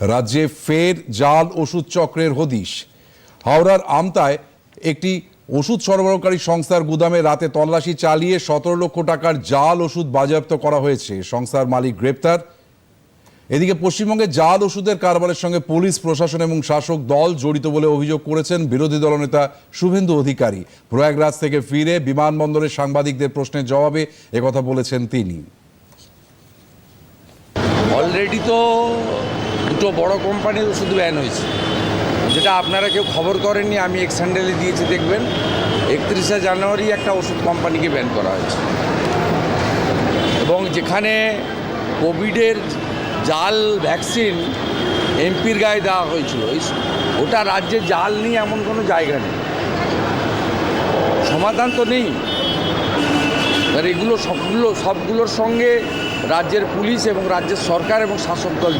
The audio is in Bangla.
রাজ্যে ফের জাল ওষুধ চক্রের হদিশ। হাওড়ার আমতায় একটি ওষুধ সরবরাহকারী সংস্থার গুদামে রাতে তল্লাশি চালিয়ে সতেরো লক্ষ টাকার জাল ওষুধ বাজেয়াপ্ত করা হয়েছে। সংস্থার মালিক গ্রেপ্তার। এদিকে পশ্চিমবঙ্গে জাল ওষুধের কারবারের সঙ্গে পুলিশ, প্রশাসন এবং শাসক দল জড়িত বলে অভিযোগ করেছেন বিরোধী দলনেতা শুভেন্দু অধিকারী। প্রয়াগরাজ থেকে ফিরে বিমানবন্দরে সাংবাদিকদের প্রশ্নের জবাবে একথা বলেছেন তিনি। অলরেডি তো দুটো বড় কোম্পানির ওষুধ ব্যান হয়েছে। যেটা আপনারা কেউ খবর করেননি, আমি এক্স হ্যান্ডেলে দিয়েছি, দেখবেন। একত্রিশে জানুয়ারি একটা ওষুধ কোম্পানিকে ব্যান করা হয়েছে। এবং যেখানে কোভিডের জাল ভ্যাকসিন এমপির গায়ে দেওয়া হয়েছিল ওটা রাজ্যে জাল নেই এমন কোনো জায়গা নেই। সমাধান তো নেই। আর এগুলো সবগুলো, সবগুলোর সঙ্গে রাজ্যের পুলিশ এবং রাজ্যের সরকার এবং শাসক দল